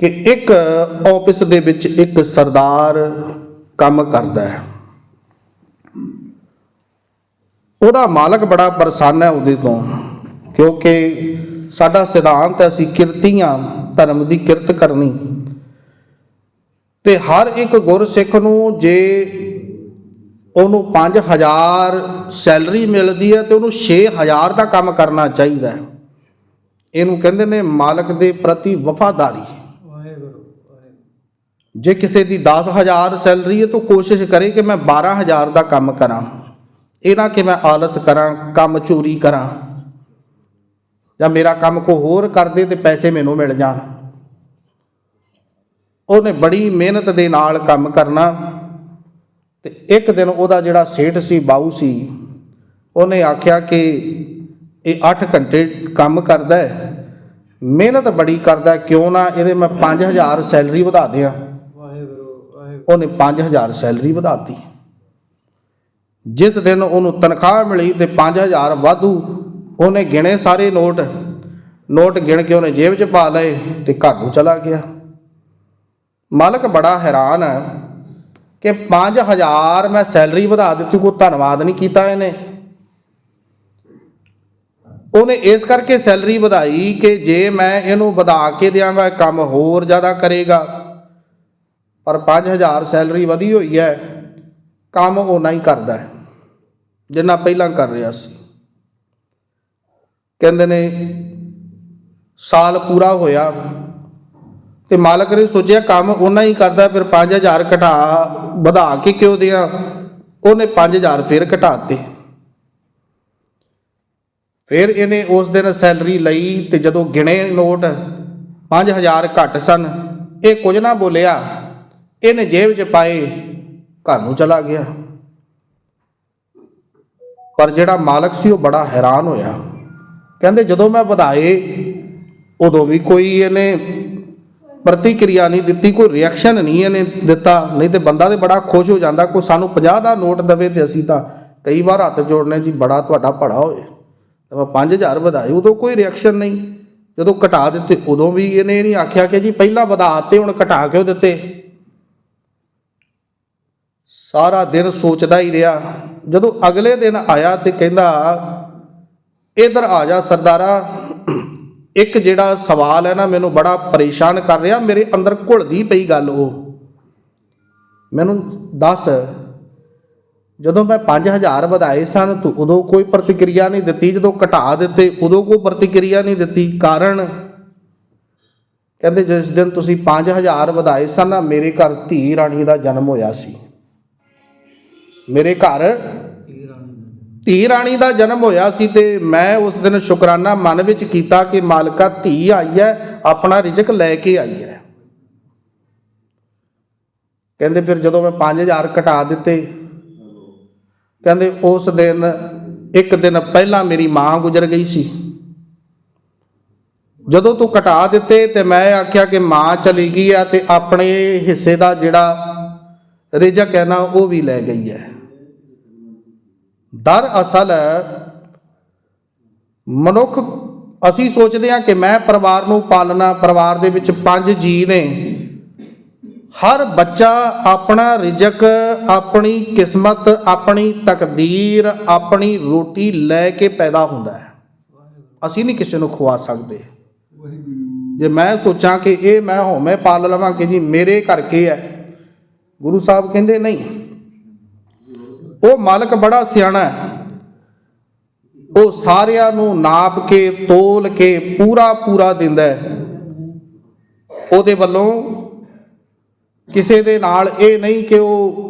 ਕਿ ਇੱਕ ਆਫਿਸ ਦੇ ਵਿੱਚ ਇੱਕ ਸਰਦਾਰ ਕੰਮ ਕਰਦਾ ਹੈ। ਉਹਦਾ ਮਾਲਕ ਬੜਾ ਪ੍ਰਸੰਨ ਹੈ ਉਹਦੇ ਤੋਂ, ਕਿਉਂਕਿ ਸਾਡਾ ਸਿਧਾਂਤ ਹੈ, ਅਸੀਂ ਕਿਰਤੀਆਂ, ਧਰਮ ਦੀ ਕਿਰਤ ਕਰਨੀ। ਤੇ ਹਰ ਇੱਕ ਗੁਰਸਿੱਖ ਨੂੰ ਜੇ ਉਹਨੂੰ 5000 ਸੈਲਰੀ ਮਿਲਦੀ ਹੈ ਤੇ ਉਹਨੂੰ 6000 ਦਾ ਕੰਮ ਕਰਨਾ ਚਾਹੀਦਾ ਹੈ। ਇਹਨੂੰ ਕਹਿੰਦੇ ਨੇ ਮਾਲਕ ਦੇ ਪ੍ਰਤੀ ਵਫਾਦਾਰੀ। ਜੇ ਕਿਸੇ ਦੀ 10000 ਸੈਲਰੀ ਹੈ ਤਾਂ ਕੋਸ਼ਿਸ਼ ਕਰੇ ਕਿ ਮੈਂ 12000 ਦਾ ਕੰਮ ਕਰਾਂ। ਇਹ ਨਾ ਕਿ ਮੈਂ ਆਲਸ ਕਰਾਂ, ਕੰਮ ਚੋਰੀ ਕਰਾਂ। ਜਾਂ ਮੇਰਾ ਕੰਮ ਕੋ ਹੋਰ ਕਰਦੇ ਤੇ ਪੈਸੇ ਮੈਨੂੰ ਮਿਲ ਜਾਣ। ਉਹਨੇ ਬੜੀ ਮਿਹਨਤ ਦੇ ਨਾਲ ਕੰਮ ਕਰਨਾ। ਤੇ ਇੱਕ ਦਿਨ ਉਹਦਾ ਜਿਹੜਾ ਸੇਠ ਸੀ, ਬਾਊ ਸੀ, ਉਹਨੇ ਆਖਿਆ ਕਿ ਇਹ 8 ਘੰਟੇ ਕੰਮ ਕਰਦਾ ਹੈ। ਮਿਹਨਤ ਬੜੀ ਕਰਦਾ ਕਿਉਂ ਨਾ ਇਹਦੇ ਮੈਂ 5000 ਸੈਲਰੀ ਵਧਾ ਦਿਆਂ। ਉਹਨੇ 5000 ਸੈਲਰੀ ਵਧਾਤੀ। ਜਿਸ ਦਿਨ ਉਹਨੂੰ ਤਨਖਾਹ ਮਿਲੀ ਤੇ 5000 ਵਾਧੂ, ਉਹਨੇ ਗਿਣੇ ਸਾਰੇ ਨੋਟ। ਨੋਟ ਗਿਣ ਕੇ ਉਹਨੇ ਜੇਬ 'ਚ ਪਾ ਲਏ ਤੇ ਘਰ ਨੂੰ ਚਲਾ ਗਿਆ। ਮਾਲਕ ਬੜਾ ਹੈਰਾਨ ਹੈ ਕਿ 5000 ਮੈਂ ਸੈਲਰੀ ਵਧਾ ਦਿੱਤੀ, ਕੋਈ ਧੰਨਵਾਦ ਨਹੀਂ ਕੀਤਾ ਇਹਨੇ। ਉਹਨੇ ਇਸ ਕਰਕੇ ਸੈਲਰੀ ਵਧਾਈ ਕਿ ਜੇ ਮੈਂ ਇਹਨੂੰ ਵਧਾ ਕੇ ਦਿਆਂਗਾ, ਇਹ ਕੰਮ ਹੋਰ ਜ਼ਿਆਦਾ ਕਰੇਗਾ। ਪਰ 5000 ਸੈਲਰੀ ਵਧੀ ਹੋਈ ਹੈ, ਕੰਮ ਓਨਾ ਹੀ ਕਰਦਾ ਹੈ, ਜਿੰਨਾ ਪਹਿਲਾਂ ਕਰ ਰਿਹਾ ਸੀ। ਕਹਿੰਦੇ ਨੇ, ਸਾਲ ਪੂਰਾ ਹੋਇਆ ਤੇ ਮਾਲਕ ਨੇ ਸੋਚਿਆ ਕੰਮ ਓਨਾ ਹੀ ਕਰਦਾ, ਫਿਰ 5000 ਘਟਾ ਵਧਾ ਕੇ ਕਿਉਂ ਦਿਆਂ? ਉਹਨੇ 5000 ਫਿਰ ਘਟਾਤੇ। ਫਿਰ ਇਹਨੇ ਉਸ ਦਿਨ ਸੈਲਰੀ ਲਈ ਤੇ ਜਦੋਂ ਗਿਣੇ ਨੋਟ 5000 ਘੱਟ ਸਨ। ਇਹ ਕੁਝ ਨਾ ਬੋਲਿਆ। ਇਹਨੇ ਜੇਬ 'ਚ ਪਾਏ, ਘਰ ਨੂੰ ਚਲਾ ਗਿਆ। ਪਰ ਜਿਹੜਾ ਮਾਲਕ ਸੀ ਉਹ ਬੜਾ ਹੈਰਾਨ ਹੋਇਆ। ਕਹਿੰਦੇ, ਜਦੋਂ ਮੈਂ ਵਧਾਏ, ਉਦੋਂ ਵੀ ਕੋਈ ਇਹਨੇ ਪ੍ਰਤੀਕਿਰਿਆ ਨਹੀਂ ਦਿੱਤੀ, ਕੋਈ ਰਿਐਕਸ਼ਨ ਨਹੀਂ ਇਹਨੇ ਦਿੱਤਾ। ਨਹੀਂ ਤੇ ਬੰਦਾ ਤੇ ਬੜਾ ਖੁਸ਼ ਹੋ ਜਾਂਦਾ, ਕੋਈ ਸਾਨੂੰ 50 ਦਾ ਨੋਟ ਦਵੇ ਤੇ ਅਸੀਂ ਤਾਂ ਕਈ ਵਾਰ ਹੱਥ ਜੋੜਨੇ, ਜੀ, ਬੜਾ ਤੁਹਾਡਾ ਭੜਾ ਹੋਏ ਤੇ ਮੈਂ 5000 ਵਧਾਏ, ਉਦੋਂ ਕੋਈ ਰਿਐਕਸ਼ਨ ਨਹੀਂ। ਜਦੋਂ ਘਟਾ ਦਿੱਤੇ, ਉਦੋਂ ਵੀ ਇਹਨੇ ਨਹੀਂ ਆਖਿਆ ਕਿ, ਜੀ, ਪਹਿਲਾਂ ਵਧਾਤੇ ਹੁਣ ਘਟਾ ਕਿਉਂ ਦਿੱਤੇ? ਸਾਰਾ ਦਿਨ ਸੋਚਦਾ ਹੀ ਰਿਹਾ। ਜਦੋਂ ਅਗਲੇ ਦਿਨ ਆਇਆ ਤੇ ਕਹਿੰਦਾ, ਇਧਰ ਆ ਜਾ ਸਰਦਾਰਾ। ਇੱਕ ਜਿਹੜਾ ਸਵਾਲ ਹੈ ਨਾ, ਮੈਨੂੰ ਬੜਾ ਪਰੇਸ਼ਾਨ ਕਰ ਰਿਹਾ। ਮੇਰੇ ਅੰਦਰ ਘੁਲਦੀ ਪਈ ਗੱਲ ਉਹ। ਮੈਨੂੰ ਦੱਸ, ਜਦੋਂ ਮੈਂ 5000 ਵਧਾਏ ਸਨ, ਤੂੰ ਉਦੋਂ ਕੋਈ ਪ੍ਰਤੀਕਿਰਿਆ ਨਹੀਂ ਦਿੱਤੀ। ਜਦੋਂ ਘਟਾ ਦਿੱਤੇ, ਉਦੋਂ ਕੋਈ ਪ੍ਰਤੀਕਿਰਿਆ ਨਹੀਂ ਦਿੱਤੀ। ਕਾਰਨ? ਕਹਿੰਦੇ, ਜਿਸ ਦਿਨ ਤੁਸੀਂ 5000 ਵਧਾਏ ਸਨ ਨਾ, ਮੇਰੇ ਘਰ ਧੀ ਰਾਣੀ ਦਾ ਜਨਮ ਹੋਇਆ ਸੀ। ਮੇਰੇ ਘਰ ਧੀ ਰਾਣੀ ਦਾ ਜਨਮ ਹੋਇਆ ਸੀ ਤੇ ਮੈਂ ਉਸ ਦਿਨ ਸ਼ੁਕਰਾਨਾ ਮਨ ਵਿੱਚ ਕੀਤਾ ਕਿ ਮਾਲਕਾ ਧੀ ਆਈ ਹੈ, ਆਪਣਾ ਰਿਜ਼ਕ ਲੈ ਕੇ ਆਈ ਹੈ। ਕਹਿੰਦੇ ਫਿਰ ਜਦੋਂ ਮੈਂ 5000 ਘਟਾ ਦਿੱਤੇ, ਕਹਿੰਦੇ ਉਸ ਦਿਨ ਇੱਕ ਦਿਨ ਪਹਿਲਾਂ ਮੇਰੀ ਮਾਂ ਗੁਜ਼ਰ ਗਈ ਸੀ। ਜਦੋਂ ਤੂੰ ਘਟਾ ਦਿੱਤੇ ਤੇ ਮੈਂ ਆਖਿਆ ਕਿ ਮਾਂ ਚਲੀ ਗਈ ਆ ਤੇ ਆਪਣੇ ਹਿੱਸੇ ਦਾ ਜਿਹੜਾ ਰਿਜ਼ਕ ਹੈ ਨਾ, ਉਹ ਵੀ ਲੈ ਗਈ ਹੈ। ਦਰ ਅਸਲ ਮਨੁੱਖ, ਅਸੀਂ ਸੋਚਦੇ ਹਾਂ ਕਿ ਮੈਂ ਪਰਿਵਾਰ ਨੂੰ ਪਾਲਣਾ, ਪਰਿਵਾਰ ਦੇ ਵਿੱਚ ਪੰਜ ਜੀ ਨੇ। ਹਰ ਬੱਚਾ ਆਪਣਾ ਰਿਜ਼ਕ, ਆਪਣੀ ਕਿਸਮਤ, ਆਪਣੀ ਤਕਦੀਰ, ਆਪਣੀ ਰੋਟੀ ਲੈ ਕੇ ਪੈਦਾ ਹੁੰਦਾ ਹੈ। ਅਸੀਂ ਨਹੀਂ ਕਿਸੇ ਨੂੰ ਖਵਾ ਸਕਦੇ। ਜੇ ਮੈਂ ਸੋਚਾਂ ਕਿ ਇਹ ਮੈਂ ਹੋਵੇਂ ਪਾਲ ਲਵਾਂ ਕਿ ਜੀ ਮੇਰੇ ਕਰਕੇ ਹੈ? ਗੁਰੂ ਸਾਹਿਬ ਕਹਿੰਦੇ ਨਹੀਂ। ਉਹ ਮਾਲਕ ਬੜਾ ਸਿਆਣਾ ਹੈ। ਉਹ ਸਾਰਿਆਂ ਨੂੰ ਨਾਪ ਕੇ, ਤੋਲ ਕੇ ਪੂਰਾ ਪੂਰਾ ਦਿੰਦਾ ਹੈ। ਉਹਦੇ ਵੱਲੋਂ ਕਿਸੇ ਦੇ ਨਾਲ ਇਹ ਨਹੀਂ ਕਿ ਉਹ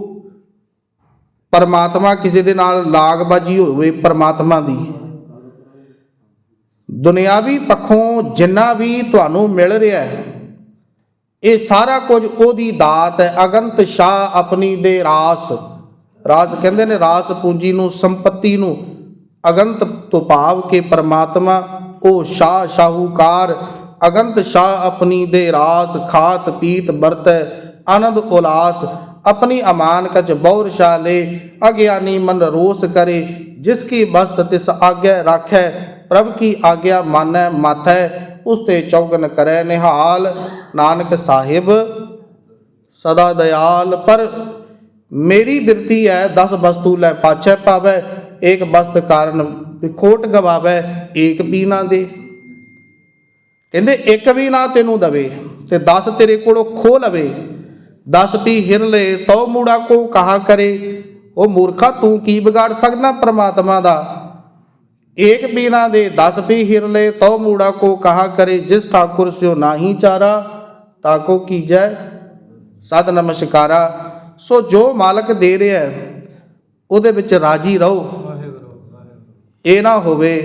ਪਰਮਾਤਮਾ ਕਿਸੇ ਦੇ ਨਾਲ ਲਾਗਬਾਜੀ ਹੋਵੇ ਪਰਮਾਤਮਾ ਦੀ। ਦੁਨਿਆਵੀ ਪੱਖੋਂ ਜਿੰਨਾ ਵੀ ਤੁਹਾਨੂੰ ਮਿਲ ਰਿਹਾ ਹੈ, ਇਹ ਸਾਰਾ ਕੁਝ ਉਹਦੀ ਦਾਤ ਹੈ। ਅਗੰਤ ਸ਼ਾਹ ਆਪਣੀ ਦੇ ਰਾਸ। ਰਾਸ ਕਹਿੰਦੇ ਨੇ, ਰਾਸ ਪੂੰਜੀ ਨੂੰ, ਸੰਪਤੀ ਨੂੰ, ਅਗੰਤ ਤੋਂ ਭਾਵ ਕੇ ਪਰਮਾਤਮਾ ਉਹ ਸ਼ਾਹ ਸ਼ਾਹੂਕਾਰ, ਅਗੰਤ ਸ਼ਾਹ ਆਪਣੀ ਦੇ ਰਾਸ ਖਾਤ ਪੀਤ ਵਰਤੈ, ਆਨੰਦ ਉਲਾਸ, ਆਪਣੀ ਅਮਾਨ ਕਚ ਬੌਰ ਸ਼ਾਲੇ ਅਗਿਆਨੀ ਮਨ ਰੋਸ ਕਰੇ, ਜਿਸ ਕੀ ਬਸਤ ਤਿਸ ਆਗੇ ਰਾਖੈ, ਪ੍ਰਭ ਕੀ ਆਗਿਆ ਮਾਨੈ ਮਾਥੈ, ਉਸ ਤੇ ਚੌਗਨ ਕਰੈ ਨਿਹਾਲ, ਨਾਨਕ ਸਾਹਿਬ ਸਦਾ ਦਇਆਲ ਪਰ ਮੇਰੀ ਬਿਰਤੀ ਹੈ 10 ਵਸਤੂ ਲੈ ਪਾਛੈ ਪਾਵੈ, ਏਕ ਵਸਤ ਕਾਰਨ ਵਿਖੋਟ ਗਵਾਵੈ, ਏਕ ਵੀ ਨਾ ਦੇ। ਕਹਿੰਦੇ ਇੱਕ ਵੀ ਨਾ ਤੈਨੂੰ ਦਵੇ, ਤੇ 10 ਤੇਰੇ ਕੋਲੋਂ ਖੋ ਲਵੇ। 10 ਵੀ ਹਿਰ ਲੈ ਤਉ ਮੂੜਾ ਕੋ ਕਹਾ ਕਰੇ। ਉਹ ਮੂਰਖਾ, ਤੂੰ ਕੀ ਵਿਗਾੜ ਸਕਦਾ ਪ੍ਰਮਾਤਮਾ ਦਾ? ਏਕ ਬੀਨਾ ਦੇ 10 ਵੀ ਹਿਰ ਲੈ ਤਉ ਮੂੜਾ ਕੋ ਕਹਾ ਕਰੇ। ਜਿਸ ਠਾਕੁਰ ਸਿਓ ਨਾਹੀ ਚਾਰਾ ਤਾਕੋ ਕੀਜੈ। ਸਦ ਨਮਸਕਾਰਾ। ਸੋ ਜੋ ਮਾਲਕ ਦੇ ਰਿਹਾ ਹੈ, ਉਹਦੇ ਵਿੱਚ ਰਾਜੀ ਰਹੋ। ਇਹ ਨਾ ਹੋਵੇ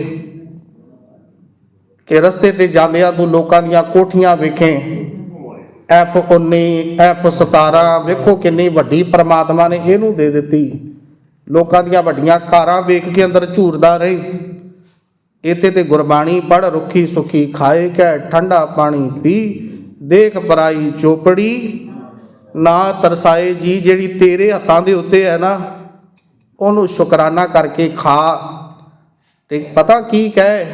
ਕਿ ਰਸਤੇ ਤੇ ਜਾਂਦਿਆਂ ਤੂੰ ਲੋਕਾਂ ਦੀਆਂ ਕੋਠੀਆਂ ਵੇਖੇ। F19 F17 ਵੇਖੋ ਕਿੰਨੀ ਵੱਡੀ ਪ੍ਰਮਾਤਮਾ ਨੇ ਇਹਨੂੰ ਦੇ ਦਿੱਤੀ। ਲੋਕਾਂ ਦੀਆਂ ਵੱਡੀਆਂ ਕਾਰਾਂ ਵੇਖ ਕੇ ਅੰਦਰ ਝੂਰਦਾ ਰਹੇ। ਇਤੇ ਤੇ ਗੁਰਬਾਣੀ ਪੜ ਰੁੱਖੀ ਸੁਖੀ ਖਾਏ ਕੈ ਠੰਡਾ ਪਾਣੀ ਪੀ। ਦੇਖ ਪਰਾਈ ਚੋਪੜੀ ਨਾ ਤਰਸਾਏ ਜੀ ਜਿਹੜੀ ਤੇਰੇ ਹੱਥਾਂ ਦੇ ਉੱਤੇ ਹੈ ਨਾ, ਉਹਨੂੰ ਸ਼ੁਕਰਾਨਾ ਕਰਕੇ ਖਾ। ਤੇ ਪਤਾ ਕੀ ਕਹੇ?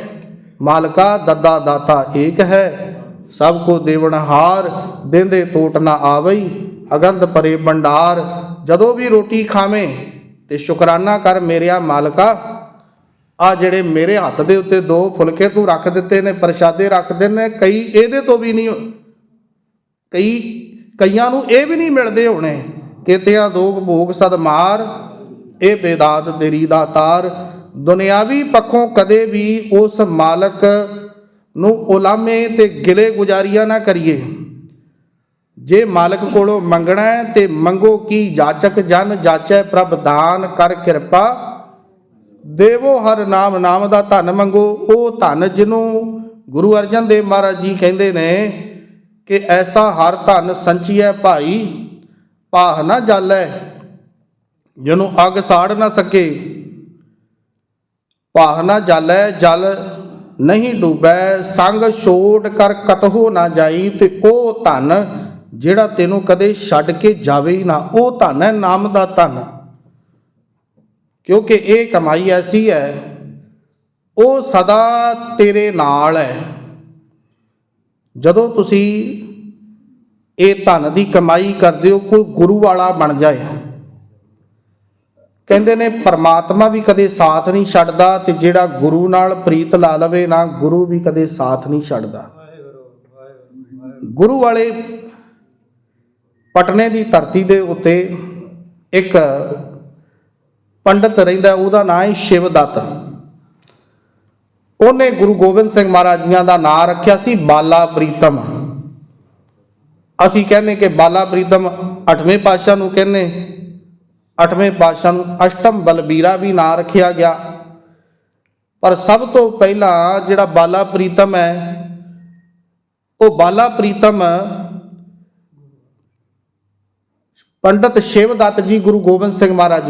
ਮਾਲਕਾ, ਦੱਦਾ ਦਾਤਾ ਏਕ ਹੈ, ਸਭ ਕੋ ਦੇਵਨਹਾਰ ਦਿੰਦੇ ਟੋਟ ਨਾ ਆਵਈ, ਅਗੰਧ ਪਰੇ ਭੰਡਾਰ। ਜਦੋਂ ਵੀ ਰੋਟੀ ਖਾਵੇਂ ਤੇ ਸ਼ੁਕਰਾਨਾ ਕਰ ਮੇਰਿਆ ਮਾਲਕਾ, ਆ ਜਿਹੜੇ ਮੇਰੇ ਹੱਥ ਦੇ ਉੱਤੇ ਦੋ ਫੁਲਕੇ ਤੂੰ ਰੱਖ ਦਿੱਤੇ ਨੇ, ਪ੍ਰਸ਼ਾਦੇ ਰੱਖਦੇ ਨੇ, ਕਈ ਇਹਦੇ ਤੋਂ ਵੀ ਨਹੀਂ ਕਈ ਕਈਆਂ ਨੂੰ ਇਹ ਵੀ ਨਹੀਂ ਮਿਲਦੇ ਹੋਣੇ, ਕਿਤਿਆਂ ਦੋਗ ਭੋਗ ਸਦ ਮਾਰ, ਇਹ ਬੇਦਾਤ ਤੇਰੀ ਦਾ ਤਾਰ। ਦੁਨਿਆਵੀ ਪੱਖੋਂ ਕਦੇ ਵੀ ਉਸ ਮਾਲਕ ਨੂੰ ਉਲਾਮੇ ਤੇ ਗਿਲੇ ਗੁਜ਼ਾਰੀਆਂ ਨਾ ਕਰੀਏ। ਜੇ ਮਾਲਕ ਕੋਲੋਂ ਮੰਗਣਾ ਹੈ ਤੇ ਮੰਗੋ ਕੀ ਜਾਚਕ, ਜਨ ਜਾਚੈ ਪ੍ਰਭ ਦਾਨ ਕਰ ਕਿਰਪਾ। ਦੇਵੋ ਹਰ ਨਾਮ ਨਾਮ ਦਾ ਧਨ ਮੰਗੋ, ਉਹ ਧਨ ਜਿਹਨੂੰ ਗੁਰੂ ਅਰਜਨ ਦੇਵ ਮਹਾਰਾਜ ਜੀ ਕਹਿੰਦੇ ਨੇ ਕਿ ਐਸਾ ਹਰ ਧਨ ਸੰਚੀਐ ਭਾਈ ਪਾਹ ਨਾ ਜਾਲੈ, ਜਿਹਨੂੰ ਅੱਗ ਸਾੜ ਨਾ ਸਕੇ। ਪਾਹ ਨਾ ਜਾਲੈ, ਜਲ ਨਹੀਂ ਡੁੱਬੈ, ਸੰਗ ਛੋੜ ਕਰ ਕਤਹੋ ਨਾ ਜਾਈ, ਤੇ ਉਹ ਧਨ ਜਿਹੜਾ ਤੈਨੂੰ ਕਦੇ ਛੱਡ ਕੇ ਜਾਵੇ ਹੀ ਨਾ, ਉਹ ਧਨ ਹੈ ਨਾਮ ਦਾ ਧਨ। ਕਿਉਂਕਿ ਇਹ ਕਮਾਈ ਐਸੀ ਹੈ, ਉਹ ਸਦਾ ਤੇਰੇ ਨਾਲ ਹੈ। ਜਦੋਂ ਤੁਸੀਂ ਇਹ ਧਨ ਦੀ ਕਮਾਈ ਕਰਦੇ ਹੋ, ਕੋਈ ਗੁਰੂ ਵਾਲਾ ਬਣ ਜਾਏ। ਕਹਿੰਦੇ ਨੇ, ਪਰਮਾਤਮਾ ਵੀ ਕਦੇ ਸਾਥ ਨਹੀਂ ਛੱਡਦਾ ਤੇ ਜਿਹੜਾ ਗੁਰੂ ਨਾਲ ਪ੍ਰੀਤ ਲਾ ਲਵੇ ਨਾ, ਗੁਰੂ ਵੀ ਕਦੇ ਸਾਥ ਨਹੀਂ ਛੱਡਦਾ। ਗੁਰੂ ਵਾਲੇ ਪਟਨੇ ਦੀ ਧਰਤੀ ਦੇ ਉੱਤੇ ਇੱਕ ਪੰਡਤ ਰਹਿੰਦਾ, ਉਹਦਾ ਨਾਂ ਹੈ ਸ਼ਿਵਦੱਤ। ਉਹਨੇ ਗੁਰੂ ਗੋਬਿੰਦ ਸਿੰਘ ਮਹਾਰਾਜ ਜੀਆਂ ਦਾ ਨਾਂ ਰੱਖਿਆ ਸੀ ਬਾਲਾ ਪ੍ਰੀਤਮ। ਅਸੀਂ ਕਹਿੰਦੇ ਕਿ ਬਾਲਾ ਪ੍ਰੀਤਮ 8ਵੇਂ ਪਾਤਸ਼ਾਹ ਨੂੰ ਕਹਿੰਦੇ 8ਵੇਂ ਪਾਤਸ਼ਾਹ ਨੂੰ ਅਸ਼ਟਮ ਬਲਬੀਰਾ ਵੀ ਨਾਂ ਰੱਖਿਆ ਗਿਆ। ਪਰ ਸਭ ਤੋਂ ਪਹਿਲਾਂ ਜਿਹੜਾ ਬਾਲਾ ਪ੍ਰੀਤਮ ਹੈ, ਉਹ ਬਾਲਾ ਪ੍ਰੀਤਮ ਪੰਡਤ ਸ਼ਿਵਦੱਤ ਜੀ ਗੁਰੂ ਗੋਬਿੰਦ ਸਿੰਘ ਮਹਾਰਾਜ